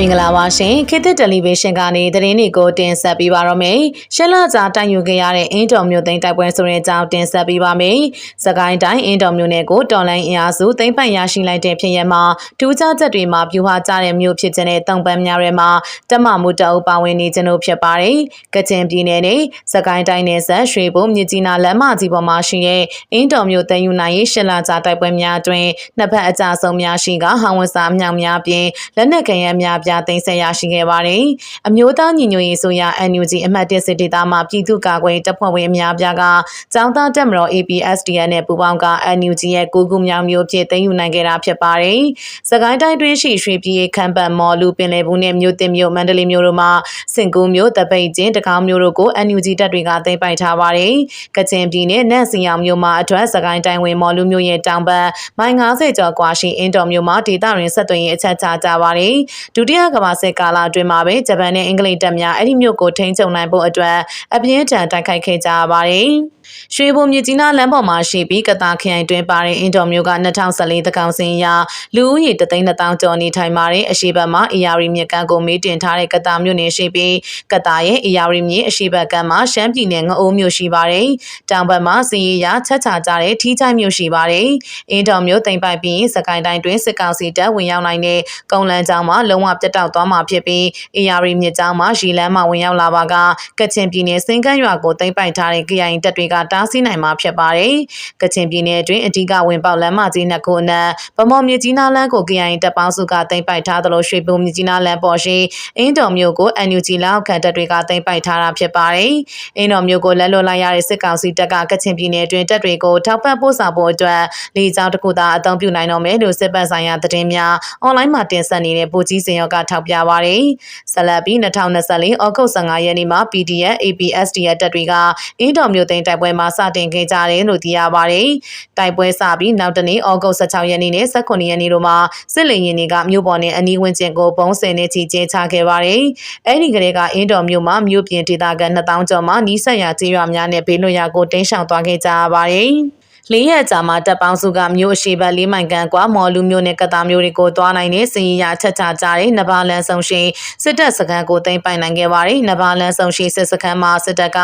မင်္ဂလာပါရှင်ခေတ်သစ်တယ်လီဗေးရှင်းကနေသတင်းတွေကိုတင်ဆက်ပေးပါတော့မယ်ရှက်လာကြာတိုက်ယူခဲ့ရတဲ့အင်းတော်မျိုးသိန်းတိုက်ပွဲဆိုတဲ့အကြောင်းတင်ဆက်ပေးပါမယ်စကိုင်းတိုင်းအင်းတော်မျိုးနယ်ကိုတော်လိုင်းအင်အားစုသိမ်းပိုက်ရရှိလိုက်တဲ့ဖြစ်ရမှာထူးခြားချက်တွေမှာပြူဟာကြတဲ့မျိုးဖြစ်တဲ့တုံပန်းများတွေမှာတမမှုတအုပ်ပါဝင်နေခြင်းတို့ဖြစ်ပါတယ်ကချင်ပြည်နယ်နဲ့စကိုင်းတိုင်းနယ်ဆက်ရွှေဘုံမြကြီးနားလမ်းမကြီးပေါ်မှာရှိတဲ့အင်းတော်မျိုးသိမ်းယူနိုင်ရေးရှက်လာကြာတိုက်ပွဲများအတွင်းနှစ်ဖက်အကြဆုံးများရှိကဟောင်ဝစာအမြောင်များပြင်လက်နက်ကရန်များပြသိမ်းဆည်းရရှိခဲ့ပါတယ်။အမျိုးသားညီညွတ်ရေးဆိုရ NUG အမှတ်၁စစ်ဒေသမှာပြည်သူ့ကာကွယ်တပ်ဖွဲ့ဝင်အများပြားကចောင်းသားတက်မတော် APSDN နဲ့ပူးပေါင်းက NUG ရဲ့ကိုကူမြောင်မျိုးဖြစ်သိမ်းယူနိုင်ခဲ့တာဖြစ်ပါတယ်။စကိုင်းတိုင်းတွင်းရှိရွှေပြည်ခမ်းပတ်မော်လူပင်လယ်ဘူးနဲ့မြို့တင်မြို့မန္တလေးမြို့တို့မှာစင်ကူးမြို့တပိတ်ကျင်းတကောင်းမြို့တို့ကို NUG တပ်တွေကသိမ်းပိုက်ထားပါတယ်။ကချင်ပြည်နယ်နဲ့စီအောင်မြို့မှာအထွတ်စကိုင်းတိုင်းဝင်မော်လူမြို့ရဲ့တောင်ဘက်မိုင်90ကျော်ကွာရှိအင်တော်မြို့မှာဒေသတွင်ဆက်သွယ်ရေးအချက်ချကြပါတယ်။ဒုတိယကမ္ဘာစစ်ကာလအတွင်းမှာပဲဂျပန်နဲ့အင်္ဂလိပ်တပ်များအဲ့ဒီမြို့ကိုထိန်းချုပ်နိုင်ဖို့အတွက်အပြင်းထန်တိုက်ခိုက်ခဲ့ကြပါတယ်။ ရွှေဘုံမြကြီးနားလမ်းပေါ်မှာရှိပြီးကတာခရိုင်တွင်ပါတဲ့အင်တော်မျိုးက2014တကောင်စင်ရာလူဦးရေ3,000ကျော်နေထိုင်ပါတဲ့အရှိဘက်မှာအရာရီမြကန်းကိုမေးတင်ထားတဲ့ကတာမြို့နယ်ရှိပြီးကတာရဲ့အရာရီမြအရှိဘက်ကမှာရှမ်းပြည်နယ်ငအိုးမြို့ရှိပါတယ်။တောင်ဘက်မှာစီရီယာချက်ချကြတဲ့ထီးချိုင်းမြို့ရှိပါတယ်။အင်တော်မျိုးတိမ်ပိုက်ပြီးစကိုင်းတိုင်းတွင်စစ်ကောင်စီတပ်ဝင်ရောက်နိုင်တဲ့ကုန်းလန်းကျောင်းမှာလုံးဝပြတ်တောက်သွားမှာဖြစ်ပြီးအရာရီမြကျောင်းမှာရီလန်းမှာဝင်ရောက်လာပါကကချင်ပြည်နယ်စင်ကန်းရွာကိုတိမ်ပိုက်ထားတဲ့ KIA တပ်တွေကတားဆီးနိုင်မှာဖြစ်ပါတယ်။ကချင်ပြည်နယ်အတွင်းအဓိကဝင်ပေါက်လမ်းမကြီးနှစ်ခုအနက်ဗမော်မြကြီးနားလမ်းကို KIA တပ်ပေါင်းစုကတင်ပိုက်ထားသလိုရွှေဘုံမြကြီးနားလမ်းပေါ်ရှိအင်းတော်မြို့ကို NUG လောက်ခံတပ်တွေကတင်ပိုက်ထားတာဖြစ်ပါတယ်။အင်းတော်မြို့ကိုလက်လွတ်လိုက်ရတဲ့စစ်ကောင်စီတပ်ကကချင်ပြည်နယ်အတွင်းတပ်တွေကိုထောက်ပံ့ပို့ဆောင်ဖို့အတွက်လေကြောင်းတစ်ခုသာအသုံးပြုနိုင်တော့မယ်လို့စစ်ပတ်ဆိုင်ရာသတင်းများအွန်လိုင်းမှာတင်ဆက်နေတဲ့ပိုကြီးစင်ရောကထောက်ပြပါတယ်။ဆက်လက်ပြီး2024ဩဂုတ်15ရက်နေ့မှာ PDF APSDF တပ်တွေကအင်းတော်မြို့သိမ်းတိုက်ပွဲမှာစတင်ခဲ့ကြတယ်လို့သိရပါတယ်။တိုက်ပွဲစပြီးနောက်တနေ့ဩဂုတ်16ရက်နေ့နဲ့18ရက်နေ့တို့မှာစစ်လင်ရင်တွေကမြို့ပေါ်နဲ့အနီးဝန်းကျင်ကိုပုံးစင်နဲ့ချီကျဲချခဲ့ပါတယ်။အဲဒီကလေးကအင်းတော်မြို့မှာမြို့ပြင်ဒေသခံ2000ကျော်မှနီးစပ်ရာကျေးရွာများနဲ့ဘေးလွတ်ရာကိုတင်းရှောင်သွားခဲ့ကြရပါတယ်။ လေးရက်ကြာမှာတပ်ပေါင်းစုကမြို့အရှိဘက်လေးမိုင်ကန်ကွာမော်လူမျိုးနဲ့ကတာမျိုးတွေကိုတွားနိုင်တဲ့စင်ရချက်ချကြတဲ့နဘာလန်ဆောင်ရှိစစ်တပ်စခန်းကိုသိမ်းပိုင်နိုင်ခဲ့ပါတယ်နဘာလန်ဆောင်ရှိစစ်စခန်းမှာစစ်တပ်က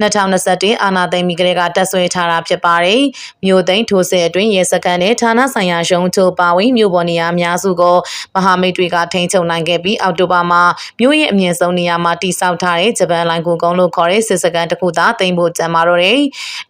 2021အာဏာသိမ်းပြီးကလေးကတပ်ဆွဲထားတာဖြစ်ပါတယ်မြို့သိမ်းထိုးစစ်အတွင်းရဲစခန်းနဲ့ဌာနဆိုင်ရာရုံးချုပ်ပါဝင်မြို့ပေါ်နေရာအများစုကိုမဟာမိတ်တွေကထိန်းချုပ်နိုင်ခဲ့ပြီးအောက်တိုဘာမှာမြို့ရဲ့အမြင့်ဆုံးနေရာမှာတိစောက်ထားတဲ့ဂျပန်လိုင်းကူကုန်းလို့ခေါ်တဲ့စစ်စခန်းတစ်ခုသာသိမ်းဖို့ကြံပါတော့တယ်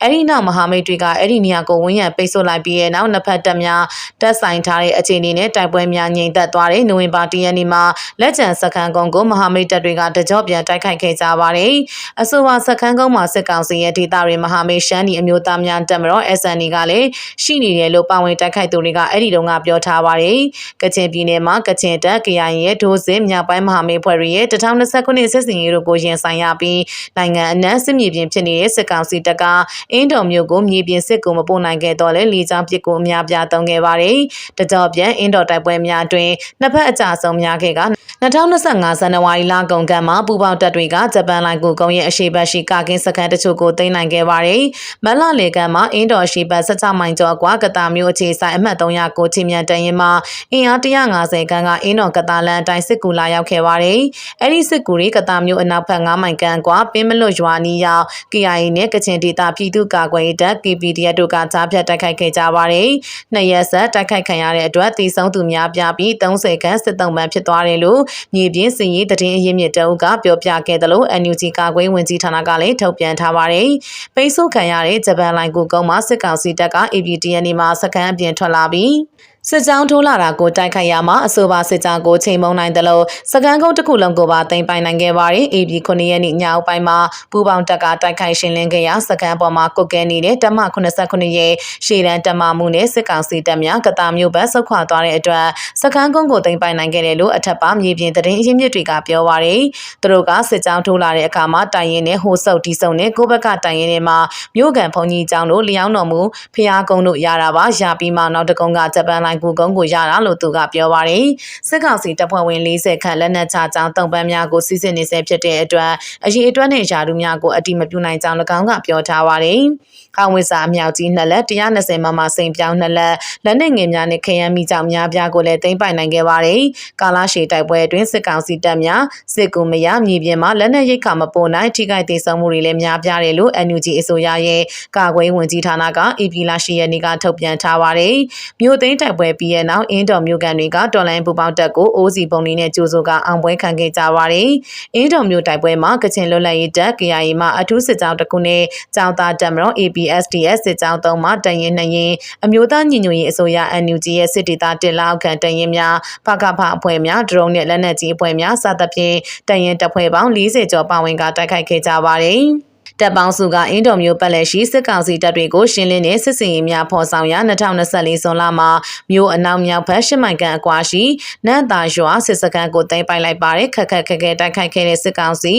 အဲဒီနောက်မဟာမိတ်တွေကအဲ့ဒီနေရာကိုဝန်းရံပိတ်ဆို့လိုက်ပြီးတဲ့နောက်နှစ်ဖက်တပ်များတပ်ဆိုင်ထားတဲ့အခြေအနေနဲ့တိုက်ပွဲများငြိမ်သက်သွားတဲ့နိုဝင်ဘာ၁ရက်နေ့မှာလက်ကျန်စခန်းကုန်းကိုမဟာမိတ်တပ်တွေကတကြော့ပြန်တိုက်ခိုက်ခဲ့ကြပါတယ်။အဆိုပါစခန်းကုန်းမှာစစ်ကောင်စီရဲ့ဒေသတွေမဟာမိတ်ရှမ်းဒီအမျိုးသားများတပ်မတော် SND ကလည်းရှိနေတယ်လို့ပါဝင်တိုက်ခိုက်သူတွေကအဲ့ဒီတုန်းကပြောထားပါတယ်။ကချင်ပြည်နယ်မှာကချင်တပ် KIA ရဲ့ဒိုးစစ်မြောက်ပိုင်းမဟာမိတ်ဖွဲ့တွေရဲ့2029ခုနှစ်စစ်စင်ရေးတို့ကိုရင်ဆိုင်ရပြီးနိုင်ငံအနှံ့စစ်မြေပြင်ဖြစ်နေတဲ့စစ်ကောင်စီတပ်ကအင်းတော်မျိုးကိုမြေပြင်စစ်ကိုမပို့နိုင်ခဲ့တော့လဲလီချောင်းပစ်ကိုအများပြားသုံးခဲ့ပါတယ်။တကြောပြန်အင်းတော်တိုက်ပွဲများအတွင်းနှစ်ဖက်အကြဆုံးများခဲ့က 2025ဇန်နဝါရီလကုန်ကမှပူပေါင်းတပ်တွေကဂျပန်လိုင်ကိုကုန်းရဲ့အရှိတ်ရှိကာကင်းစခန်းတချို့ကိုသိမ်းနိုင်ခဲ့ပါတယ်။မလလေကမှာအင်းတော်ရှိပတ်16မိုင်ကျော်ကွာကတာမျိုးအခြေဆိုင်အမှတ်300ကိုချင်းမြန်တန်ရင်မှာအင်အား150ခန်းကအင်းတော်ကတာလန်အတိုင်းစစ်ကူလာရောက်ခဲ့ပါတယ်။အဲဒီစစ်ကူတွေကတာမျိုးအနောက်ဘက်9မိုင်ခန်းကွာပင်းမလွတ်ရွာနီးရောက် KIA နဲ့ကချင်ဒေသပြည်သူ့ကာကွယ်ရေးတပ် KPDF တို့ကကြားဖြတ်တိုက်ခိုက်ခဲ့ကြပါတယ်။နှစ်ရက်ဆက်တိုက်ခိုက်ခံရတဲ့အတွက်တည်ဆုံသူများပြပြီး30ခန်းစစ်တုံးပန်းဖြစ်သွားတယ်လို့မြေပြင်စည်ရေးတည်င်းအရင်းမြစ်တအုပ်ကပြောပြခဲ့တယ်လို့ NUG ကာကွယ်ဝင်ကြီးဌာနကလည်းထုတ်ပြန်ထားပါတယ်။ပိတ်ဆို့ခံရတဲ့ဂျပန်လိုင်ကိုကုန်းမှာစစ်ကောင်စီတပ်က APTN နေမှာစကန်အပြင်ထွက်လာပြီး စစ်ကြောင်းထိုးလာတာကိုတိုက်ခိုက်ရမှာအဆိုပါစစ်ကြောင်းကိုချိန်မုံနိုင်တယ်လို့စကန်ကုန်းတစ်ခုလုံးကိုပါတင်ပိုင်နိုင်ခဲ့ပါတယ်။ AB 9ရက်နေ့ညအပိုင်းမှာပူပေါင်းတပ်ကတိုက်ခိုက်ရှင်းလင်းခဲ့ရာစကန်ပေါ်မှာကုတ်ကဲနေတဲ့တမ89ရဲ့ရှေ့တန်းတမမှုနဲ့စစ်ကောင်စီတပ်များကတာမျိုးဘက်ဆုတ်ခွာသွားတဲ့အတွက်စကန်ကုန်းကိုတင်ပိုင်နိုင်ခဲ့တယ်လို့အထက်ပါမြေပြင်သတင်းအရင်းမြစ်တွေကပြောပါတယ်။သူတို့ကစစ်ကြောင်းထိုးလာတဲ့အခါမှာတိုင်ရင်နဲ့ဟိုဆုတ်တီဆုံနဲ့ကိုဘက်ကတိုင်ရင်နဲ့မှာမြို့ကန်ဖုန်ကြီးကျောင်းတို့လျောင်းတော်မူဖျားကုန်းတို့ရတာပါရပြီးမှနောက်တကုန်းကဂျပန်လိုင်းလိုင်ကူကုန်းကိုရတာလို့သူကပြောပါတယ်စစ်ကောင်စီတပ်ဖွဲ့ဝင်40ခန့်လက်နက်ချကြောင်းတုံ့ပန်းများကိုစစ်စစ်နေဆဲဖြစ်တဲ့အတွက်အရေးအတွက်နဲ့ယာရုများကိုအတိမပြုနိုင်ကြောင်း၎င်းကပြောထားပါတယ်။ခေါင်းဝစ်စာအမြောက်ကြီးနှစ်လက်120မမစိန်ပြောင်းနှစ်လက်လက်နက်ငယ်များနဲ့ခရမ်းမိကြောင်များပြားကိုလည်းသိမ်းပိုက်နိုင်ခဲ့ပါတယ်။ကာလာရှည်တိုက်ပွဲအတွင်းစစ်ကောင်စီတပ်များစစ်ကူမရမြေပြင်မှာလက်နက်ရိတ်ခါမပေါ်နိုင်ထိခိုက်ဒေဆုံးမှုတွေလည်းများပြားတယ်လို့ NUG အစိုးရရဲ့ကာကွယ်ဝင်ကြီးဌာနက AP လာရှိရက်နေ့ကထုတ်ပြန်ထားပါတယ်။မြို့သိမ်းတိုက်ပွဲပြီးရဲ့နောက်အင်းတော်မြို့ကန်တွေကတော်လိုင်းပူပေါင်းတပ်ကိုအိုးစီပုံလေးနဲ့ကြိုးစိုးကအောင်ပွဲခံခဲ့ကြပါတယ်။အင်းတော်မြို့တိုက်ပွဲမှာကချင်လွတ်လပ်ရေးတပ် KIA မှအထူးစစ်ကြောင်းတစ်ခုနဲ့ကြောင်းသားတပ်မတော် APSDS စစ်ကြောင်းသုံးမှတရင်နှရင်အမျိုးသားညီညွတ်ရေးအစိုးရ NUG ရဲ့စစ်ဒေသတင်လောက်ခံတရင်များဖကဖအဖွဲ့များဒရုန်းနဲ့လက်နက်ကြီးအဖွဲ့များစသဖြင့်တရင်တပ်ဖွဲ့ပေါင်း40ကျော်ပါဝင်ကတိုက်ခိုက်ခဲ့ကြပါတယ်။ တပ်ပေါင်းစုကအင်းတော်မျိုးပတ်လက်ရှိစစ်ကောင်စီတပ်တွေကိုရှင်းလင်းတဲ့စစ်စင်ရေးများဖော်ဆောင်ရာ2024ဇွန်လမှာမြို့အနောက်မြောက်ဘက်ရှစ်မိုင်ကန်အကွာရှိနန်းသာရွာစစ်စခန်းကိုသိမ်းပိုက်လိုက်ပါတယ်ခက်ခက်ခက်ခဲတိုက်ခိုက်ခဲ့တဲ့စစ်ကောင်စီ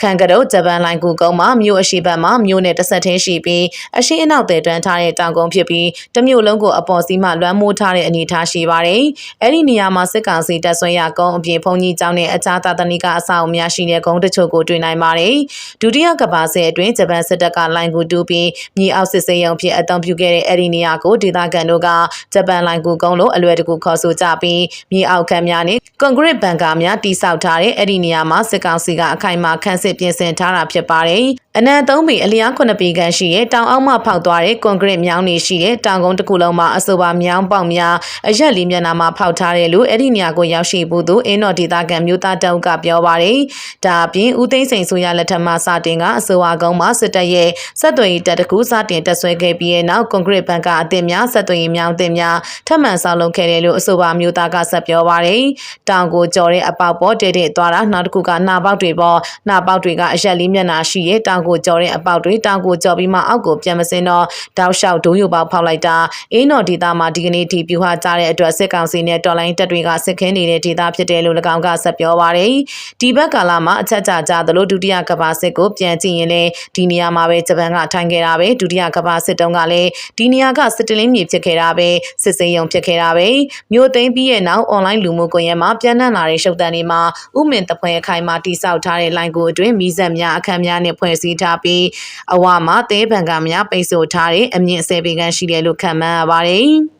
ခံကတော်ဂျပန်လိုင်ကူကုန်းမှာမြို့အရှိဘက်မှာမြို့နယ်တစ်ဆက်သေးရှိပြီးအရှိအနောက်တည်တွန်းထားတဲ့တောင်ကုန်းဖြစ်ပြီးတမြို့လုံးကိုအပေါ်စီးမှလွှမ်းမိုးထားတဲ့အနေအထားရှိပါတယ်။အဲ့ဒီနေရာမှာစစ်ကောင်စီတပ်ဆွဲရကုန်းအပြင်ဖုန်ကြီးကျောင်းနဲ့အခြားသာသနိကအဆောက်အအုံများရှိတဲ့ကုန်းတချို့ကိုတွေ့နိုင်ပါတယ်။ဒုတိယကမ္ဘာစစ်အတွင်းဂျပန်စစ်တပ်ကလိုင်ကူတူပြီးမြေအောက်စစ်စေးရုံဖြစ်အသုံးပြုခဲ့တဲ့အဲ့ဒီနေရာကိုဒေသခံတို့ကဂျပန်လိုင်ကူကုန်းလို့အလွယ်တကူခေါ်ဆိုကြပြီးမြေအောက်ခံများနဲ့ကွန်ကရစ်ဘန်ကာများတိစောက်ထားတဲ့အဲ့ဒီနေရာမှာစစ်ကောင်စီကအခိုင်အမာခန့်စစ်ပြင်ဆင်ထားတာဖြစ်ပါတယ်။အနံသုံးပေအလျား9ပေခန့်ရှိတဲ့တောင်အောက်မှဖောက်သွားတဲ့ကွန်ကရစ်မြောင်းတွေရှိတဲ့တောင်ကုန်းတစ်ခုလုံးမှာအဆိုပါမြောင်းပေါက်များအရက်လေးမျက်နှာမှာဖောက်ထားတယ်လို့အဲ့ဒီနေရာကိုရောက်ရှိဖို့သူအင်းတော်ဒေသခံမျိုးသားတောက်ကပြောပါတယ်။ဒါအပြင်ဦးသိန်းစိန်ဆိုရလက်ထက်မှစတင်ကအဆိုပါကုန်းမှာစစ်တပ်ရဲ့ဆက်သွယ်ရေးတပ်တစ်ခုစတင်တက်ဆွဲခဲ့ပြီးတဲ့နောက်ကွန်ကရစ်ဘန်ကအသစ်များဆက်သွယ်ရေးမြောင်းအသစ်များထပ်မံဆောက်လုပ်ခဲ့တယ်လို့အဆိုပါမျိုးသားကဆက်ပြောပါတယ်။တောင်ကိုကြော်တဲ့အပေါက်ပေါ်တဲတဲ့သွားတာနောက်တစ်ခုကနှာပေါက်တွေပေါ်နှာပေါက်တွေကအရက်လေးမျက်နှာရှိရဲ့တောင်ကိုကြော်တဲ့အပေါက်တွေတောင်ကိုကြော်ပြီးမှအောက်ကိုပြန်မစင်းတော့တောက်လျှောက်ဒိုးယူပေါက်ဖောက်လိုက်တာအင်းတော်ဒေသမှာဒီကနေ့ထိပြူဟာကြတဲ့အတွက်စစ်ကောင်စီနဲ့တော်လိုင်းတပ်တွေကစစ်ခင်းနေတဲ့ဒေသဖြစ်တယ်လို့၎င်းကဆက်ပြောပါတယ်ဒီဘက်ကာလမှာအချက်ကြကြသလိုဒုတိယကမ္ဘာစစ်ကိုပြန်ကြည့်ရင်လည်းဒီနေရာမှာပဲဂျပန်ကထိုင်ခဲ့တာပဲဒုတိယကမ္ဘာစစ်တုန်းကလည်းဒီနေရာကစစ်တလင်းမြေဖြစ်ခဲ့တာပဲစစ်စေးရုံဖြစ်ခဲ့တာပဲမြို့သိမ်းပြီးရဲ့နောက်အွန်လိုင်းလူမှုကွန်ရက်မှာပြန်နှံ့လာတဲ့ရှုပ်တံတွေမှာဥမင်တပွဲအခိုင်မှာတိစောက်ထားတဲ့လိုင်းကိုအတွင်းမိဆက်များအခန်းများနဲ့ဖွဲ့စည်းထားပြီးအဝမှာသဲပံကများပိတ်ဆို့ထားတဲ့အမြင့်ဆယ်ပေခန့်ရှိတယ်လို့ခန့်မှန်းရပါတယ်။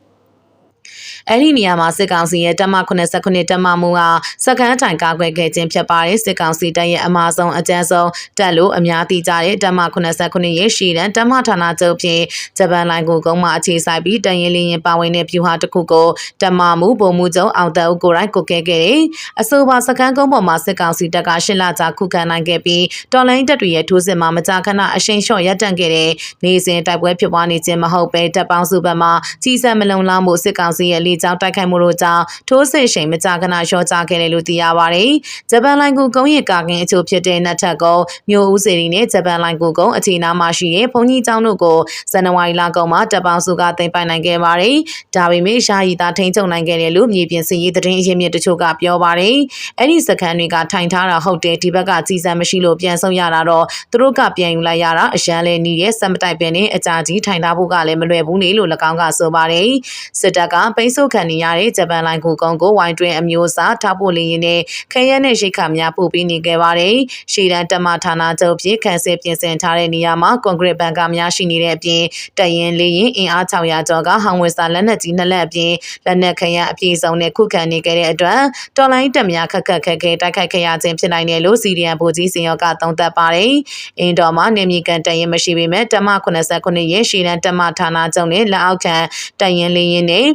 အဲ့ဒီနေရာမှာစစ်ကောင်စီရဲ့တပ်မ89တပ်မမှုကစကန်းတိုင်ကာကွယ်ခဲ့ခြင်းဖြစ်ပါတယ်စစ်ကောင်စီတပ်ရဲ့အမာဆုံးအကြမ်းဆုံးတပ်လို့အများသိကြတဲ့တပ်မ89ရဲ့ရှီတန်တပ်မဌာနချုပ်ဖြင့်ဂျပန်လိုင်ကိုကုန်းမှာအခြေစိုက်ပြီးတန်ရင်လင်းရင်ပါဝင်တဲ့ဖြူဟာတစ်ခုကိုတပ်မမှုပုံမှုချုပ်အောင်တအုပ်ကိုယ်တိုင်ကုတ်ခဲ့ခဲ့တယ်အဆိုပါစကန်းကုန်းပေါ်မှာစစ်ကောင်စီတပ်ကရှစ်လကြာခုခံနိုင်ခဲ့ပြီးတော်လိုင်းတပ်တွေရဲ့ထိုးစစ်မှာမကြာခဏအရှိန်လျှော့ရပ်တန့်ခဲ့တဲ့နေစဉ်တိုက်ပွဲဖြစ်ပွားနေခြင်းမဟုတ်ပဲတပ်ပေါင်းစုဘက်မှကြီးစံမလုံလောက်မှုစစ်ကောင်စီရဲ့လေကြောင်းတိုက်ခိုက်မှုတို့ကြောင့်ထိုးစစ်ရှိန်မကြာခဏလျှော့ချခဲ့တယ်လို့သိရပါတယ်။ဂျပန်လိုင်ကူကုန်းရဲ့ကာကင်အချို့ဖြစ်တဲ့နတ်ထက်ကုန်းမြို့ဦးစီရီနဲ့ဂျပန်လိုင်ကူကုန်းအခြေနာမှာရှိတဲ့ဘုံကြီးကျောင်းတို့ကိုဇန်နဝါရီလကုန်မှာတပ်ပေါင်းစုကတင်ပိုင်နိုင်ခဲ့ပါတယ်။ဒါပေမဲ့ရှားရီသားထိန်းချုပ်နိုင်ခဲ့တယ်လို့မြေပြင်စစ်ရေးသတင်းအရင်းမြစ်တချို့ကပြောပါတယ်။အဲ့ဒီစခန်းတွေကထိုင်ထားတာဟုတ်တယ်ဒီဘက်ကကြီးစံမရှိလို့ပြန်ဆုံးရတာတော့သူတို့ကပြန်ယူလိုက်ရတာအရန်လဲနီးရဲ့စက်မတိုက်ပင်နဲ့အကြာကြီးထိုင်ထားဖို့ကလည်းမလွယ်ဘူးနေလို့၎င်းကဆိုပါတယ်။စစ်တပ်ကပိတ်ဆို့ခံနေရတဲ့ဂျပန်လိုင်ကူကုန်းကိုဝိုင်းတွင်အမျိုးအစားထောက်ပို့လင်းရင်နဲ့ခရဲနဲ့ရိတ်ခါများပို့ပြီးနေခဲ့ပါတယ်။ရှေ့တန်းတက်မဌာနချုပ်ဖြစ်ခန့်စစ်ပြင်ဆင်ထားတဲ့နေရာမှာကွန်ကရစ်ဘန်ကာများရှိနေတဲ့အပြင်တရင်လေးရင်အင်အား600ကျော်ကဟောင်ဝစ်စာလက်နက်ကြီးနှစ်လက်အပြင်လက်နက်ခရအပြည့်စုံနဲ့ခုခံနေခဲ့တဲ့အတွက်တော်လိုင်းတက်များခက်ခက်ခဲခဲတိုက်ခိုက်ခဲ့ရခြင်းဖြစ်နိုင်တယ်လို့စီရီယန်ဗိုလ်ကြီးစင်ရောကသုံးသပ်ပါတယ်။အင်းတော်မှာနေမြေကန်တရင်မရှိပေမဲ့တမ89ရဲ့ရှေ့တန်းတက်မဌာနချုပ်နဲ့လက်အောက်ခံတရင်လေးရင်နဲ့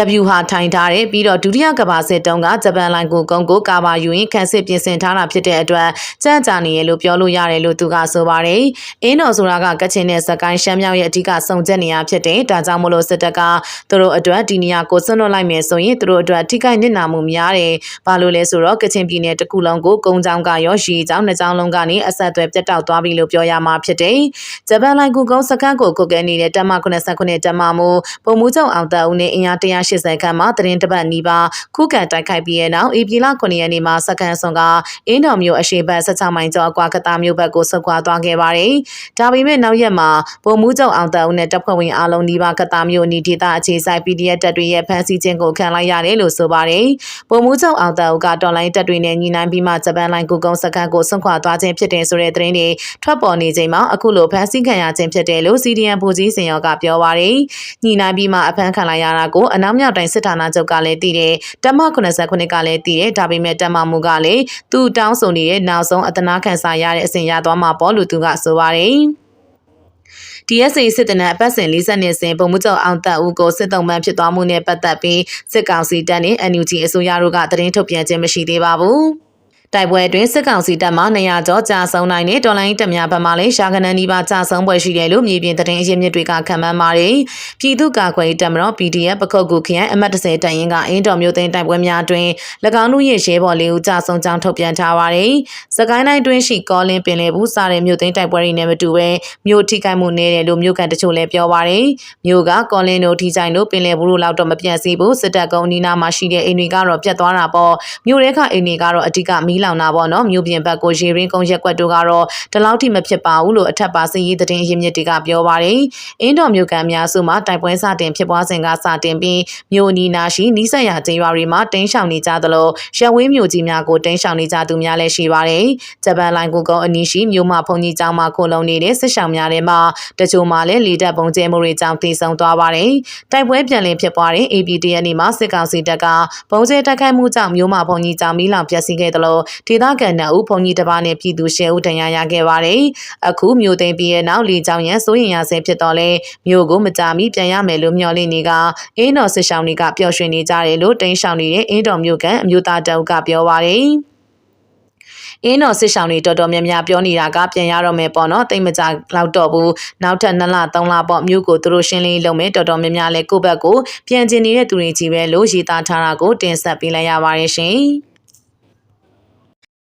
W ဟာထိုင်ထားတယ်ပြီးတော့ဒုတိယကမ္ဘာစစ်တုန်းကဂျပန်လိုင်ကိုကုန်းကိုကာဘာယူရင်ခန့်စစ်ပြင်ဆင်ထားတာဖြစ်တဲ့အတွက်ကြံ့ကြာနေရလို့ပြောလို့ရတယ်လို့သူကဆိုပါတယ်။အင်းတော်ဆိုတာကကချင်နဲ့စကိုင်းရှမ်းမြောက်ရဲ့အဓိကစုံချက်နေရဖြစ်တယ်။ဒါကြောင့်မလို့စစ်တပ်ကသူတို့အတွက်ဒီနေရာကိုဆွန့်လွတ်လိုက်မယ်ဆိုရင်သူတို့အတွက်ထိခိုက်နစ်နာမှုများတယ်။ဘာလို့လဲဆိုတော့ကချင်ပြည်နယ်တစ်ခုလုံးကိုကုန်းချောင်းကရောရီချောင်းနှစ်ချောင်းလုံးကနေအဆက်အသွယ်ပြတ်တောက်သွားပြီလို့ပြောရမှာဖြစ်တယ်။ဂျပန်လိုင်ကိုကုန်းစကန်းကိုကုတ်ကဲနေတဲ့တမ89တမမှုပုံမှုချုပ်အောင်တအုပ်နဲ့အင်အား180ခန့်မှသတင်းတပတ်နီးပါးခုခံတိုက်ခိုက်ပြီးတဲ့နောက်ဧပြီလ9ရက်နေ့မှာစကန်ဆွန်ကအင်းတော်မျိုးအရှိတ်ဘက်16မိုင်ကျော်အကွာကတာမျိုးဘက်ကိုဆုတ်ခွာသွားခဲ့ပါတယ်။ဒါပေမဲ့နောက်ရက်မှာဗိုလ်မှူးချုပ်အောင်တအုပ်နဲ့တပ်ဖွဲ့ဝင်အားလုံးနီးပါးကတာမျိုးနီဒေသအခြေစိုက် PDF တပ်တွေရဲ့ဖမ်းဆီးခြင်းကိုခံလိုက်ရတယ်လို့ဆိုပါတယ်။ဗိုလ်မှူးချုပ်အောင်တအုပ်ကတော်လိုင်းတပ်တွေနဲ့ညီနိုင်ပြီးမှဂျပန်လိုင်းကူကုန်းစကန်ကိုဆွန့်ခွာသွားခြင်းဖြစ်တယ်ဆိုတဲ့သတင်းတွေထွက်ပေါ်နေချိန်မှာအခုလိုဖမ်းဆီးခံရခြင်းဖြစ်တယ်လို့ CDN ဗိုလ်ကြီးစင်ရောကပြောပါတယ်။ညီနိုင်ပြီးမှအဖမ်းခံလိုက်ရတာကိုအနောက်မြောက်တိုင်းစစ်ဌာနချုပ်ကလည်းသိတယ်။တမ89ကလည်းသိတယ်။ဒါပေမဲ့တမမှုကလည်းသူတောင်းဆိုနေတဲ့နောက်ဆုံးအတနာခံစာရတဲ့အစဉ်ရသွားမှာပေါ့လို့သူကဆိုပါတယ်။ DSA စစ်တနအပတ်စဉ်40နှစ်စဉ်ပုံမှုချုပ်အောင်တက်ဦးကိုစစ်တုံးမှန်းဖြစ်သွားမှုနဲ့ပတ်သက်ပြီးစစ်ကောင်စီတပ်နဲ့ NUG အစိုးရတို့ကသတင်းထုတ်ပြန်ခြင်းမရှိသေးပါဘူး။ တိုက်ပွဲအတွင်းစစ်ကောင်စီတပ်မှ200ကျော်ကြာဆုံးနိုင်တဲ့တော်လိုင်းတပ်များဘက်မှလည်းရှာကနန်းဒီပါကြာဆုံးပွဲရှိတယ်လို့မြေပြင်သတင်းအရင်းမြစ်တွေကခန့်မှန်းပါတယ်။ပြည်သူ့ကာကွယ်ရေးတပ်မတော် PDF ပခုတ်ကူခရိုင်အမှတ်30တပ်ရင်းကအင်းတော်မျိုးသိန်းတိုက်ပွဲများအတွင်း၎င်းတို့ရဲ့ရဲဘော်လေးဦးကြာဆုံးကြောင်းထုတ်ပြန်ထားပါတယ်။စကိုင်းတိုင်းတွင်းရှိကောလင်းပင်လယ်ဘူးစားတဲ့မြို့သိန်းတိုက်ပွဲတွေနဲ့မတူဘဲမြို့ထိခိုက်မှုနေတယ်လို့မြို့ကန်တချို့လည်းပြောပါတယ်။မြို့ကကောလင်းတို့ထိချိုင်တို့ပင်လယ်ဘူးတို့လောက်တော့မပြတ်စီဘူးစစ်တပ်ကုန်းနီးနားမှာရှိတဲ့အိမ်တွေကတော့ပြတ်သွားတာပေါ့။မြို့ရဲကအိမ်တွေကတော့အဓိကမီးလောင်တာပေါ့နော်မြို့ပြင်ဘက်ကိုရေရင်းကုန်းရက်ကွက်တို့ကတော့ဒီလောက်ထိမဖြစ်ပါဘူးလို့အထက်ပါစည်ရေးသတင်းရင်းမြစ်တွေကပြောပါတယ်အင်းတော်မြို့ကန်များစုမှာတိုက်ပွဲစတင်ဖြစ်ပွားစဉ်ကစတင်ပြီးမြို့နီနာရှိနီးစပ်ရာကျေးရွာတွေမှာတင်းရှောင်နေကြသလိုရဝေးမြို့ကြီးများကိုတင်းရှောင်နေကြသူများလည်းရှိပါတယ်ဂျပန်လိုင်ကိုကုန်းအနီးရှိမြို့မဖုန်ကြီးကျောင်းမှာခိုလုံနေတဲ့စစ်ဆောင်များထဲမှာတချို့မှာလည်းလေတပ်ပုံကျဲမှုတွေကြောင့်တည်ဆုံသွားပါတယ်တိုက်ပွဲပြန်လည်ဖြစ်ပွားတဲ့ APT ရဲ့နေမှာစစ်ကောင်စီတပ်ကပုံကျဲတိုက်ခိုက်မှုကြောင့်မြို့မဖုန်ကြီးကျောင်းမီးလောင်ပျက်စီးခဲ့သလိုဒေသခံနှစ်ဦးဘုံကြီးတစ်ပါးနဲ့ပြည်သူရှယ်ဦးတရားရခဲ့ပါတယ်။အခုမြို့သိမ်းပြီးရဲ့နောက်လေကြောင်းရန်စိုးရင်ရဆဲဖြစ်တော့လဲမြို့ကိုမကြမီပြန်ရမယ်လို့မျှော်လင့်နေကအင်းတော်စစ်ဆောင်တွေကပျော်ရွှင်နေကြတယ်လို့တင်းဆောင်နေတဲ့အင်းတော်မြို့ကအမျိုးသားတအုပ်ကပြောပါတယ်။အင်းတော်စစ်ဆောင်တွေတော်တော်များများပြောနေတာကပြန်ရတော့မယ်ပေါ့နော်တိတ်မကြလောက်တော့ဘူးနောက်ထပ်2လ3လပေါ့မြို့ကိုသူတို့ရှင်းလင်းလုပ်မယ်တော်တော်များများလဲကိုယ့်ဘက်ကိုပြန်ကျင်နေတဲ့သူတွေကြီးပဲလို့ရည်သားထားတာကိုတင်ဆက်ပေးလိုက်ရပါတယ်ရှင်